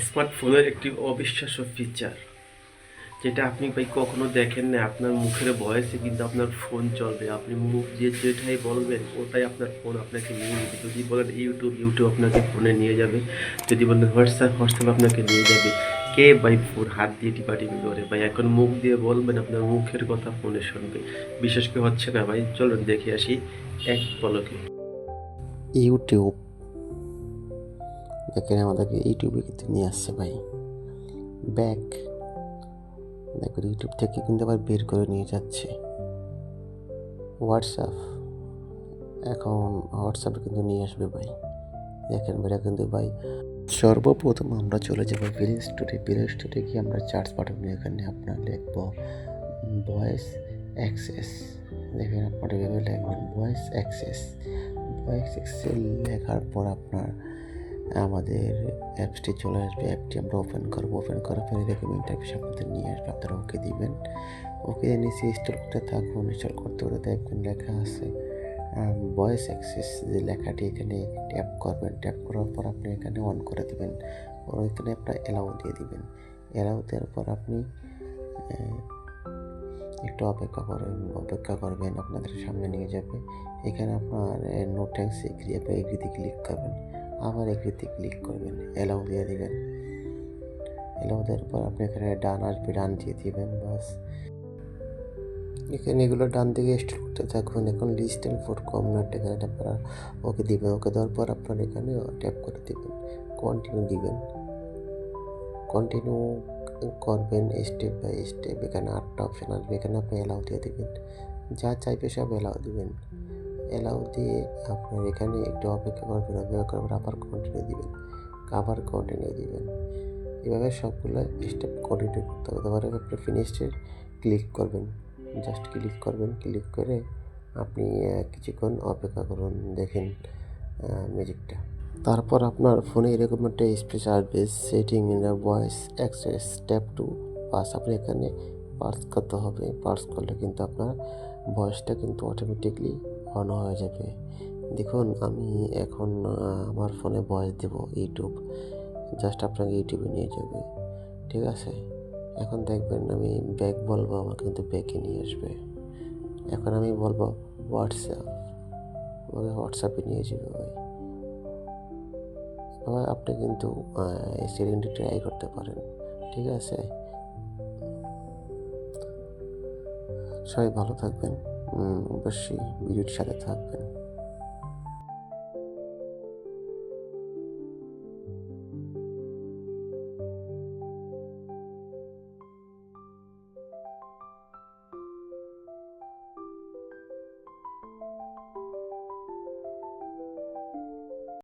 স্মার্টফোনের একটি অবিশ্বাস্য ফিচার যেটা আপনি ভাই কখনো দেখেন না আপনার মুখের ভয়েসে কিন্তু আপনার ফোন চলবে। আপনি মুখ দিয়ে যেটাই বলবেন, ওটাই আপনার ফোন আপনাকে নিয়ে নেবে যদি বলেন ইউটিউব ইউটিউব আপনাকে ফোনে নিয়ে যাবে। যদি বলেন হোয়াটসঅ্যাপ হোয়াটসঅ্যাপ আপনাকে নিয়ে যাবে। কে ভাই ফোন হাত দিয়ে টিপাটিপি করে? ভাই এখন মুখ দিয়ে বলবেন, আপনার মুখের কথা ফোনে শুনবে। বিশেষ করে হচ্ছে না ভাই, চলুন দেখে আসি এক পলকে। ইউটিউব দেখেন আমাদেরকে ইউটিউবে কিন্তু নিয়ে আসছে ভাই। ব্যাক দেখুন ইউটিউব থেকে কিন্তু আবার বের করে নিয়ে যাচ্ছে। হোয়াটসঅ্যাপ এখন হোয়াটসঅ্যাপে কিন্তু নিয়ে আসবে ভাই। দেখেন ভাইরা কিন্তু ভাই, সর্বপ্রথম আমরা চলে যাব প্লে স্টোরে প্লে স্টোরে গিয়ে আমরা চার্জ বাটন এখানে আপনার লিখব ভয়েস অ্যাক্সেস দেখেন আপনার এভাবে লিখবেন ভয়েস অ্যাক্সেস ভয়েস অ্যাক্সেস লেখার পর আপনার আমাদের অ্যাপসটি চলে আসবে, অ্যাপটি আমরা ওপেন করব। ওপেন করার পরে এরকম ইন্টারফেস আপনাদের নিয়ে আসবে, আপনারা ওকে দিবেন। ওকে নিচে ইনস্টল করতে থাকুন ইনস্টল করতে করে দেখবেন লেখা আছে ভয়েস অ্যাক্সেস যে লেখাটি এখানে ট্যাপ করবেন। ট্যাপ করার পর আপনি এখানে অন করে দেবেন। এখানে আপনার অ্যালাউ দিয়ে দিবেন। অ্যালাউ দেওয়ার পর আপনি একটু অপেক্ষা করেন, অপেক্ষা করবেন, আপনাদের সামনে নিয়ে যাবে। এখানে আপনার নো ট্যাক্স এগ্রি আপনি এগ্রিতে ক্লিক করবেন। আবার এগ্রিতে ক্লিক করবেন অ্যালাউ দিয়ে দেবেন। অ্যালাউ দেওয়ার পর আপনি এখানে ডান আসবে, ডান দিয়ে দিবেন, বাস। এখানে এগুলো ডান দিকে স্টোর করতে থাকুন, এখন list and four come not এখানে আপনারা ওকে দিবেন, ওকে দেওয়ার পর আপনার এখানে ট্যাপ করে দিবেন কন্টিনিউ দিবেন। কন্টিনিউ করবেন স্টেপ বাই স্টেপ এখানে আটটা অপশান আসবে, এখানে আপনি অ্যালাউ দিয়ে দেবেন। যা চাইবে সব অ্যালাউ দিবেন। অ্যালাউ দিয়ে আপনার এখানে একটু অপেক্ষা করবেন অপেক্ষা পর আবার কন্টিনিউ দিবেন, আবার কন্টিনিউ দিবেন। এভাবে সবগুলো স্টেপ কন্টিনিউ করতে হবে। তারপরে আপনি ফিনিশে ক্লিক করবেন জাস্ট ক্লিক করবেন ক্লিক করে আপনি কিছুক্ষণ অপেক্ষা করুন, দেখেন মিউজিকটা তারপর আপনার ফোনে এরকম একটা স্পেস আসবে setting voice access tap to pass আপনি এখানে পার্স করতে হবে। পার্স করলে কিন্তু আপনার ভয়েসটা কিন্তু অটোমেটিকলি অন হয়ে যাবে। দেখুন, আমি এখন আমার ফোনে ভয়েস দেব ইউটিউব জাস্ট আপনাকে ইউটিউবে নিয়ে যাবে। ঠিক আছে? এখন দেখবেন আমি ব্যাগ বলব আমার কিন্তু ব্যাগে নিয়ে আসবে। এখন আমি বলব হোয়াটসঅ্যাপ আমাকে হোয়াটসঅ্যাপে নিয়ে যাবে ভাই। এবার আপনি কিন্তু এই সেটিংটি ট্রাই করতে পারেন। ঠিক আছে? সবাই ভালো থাকবেন। অবশ্যই ভিডিওটির সাথে থাকবেন।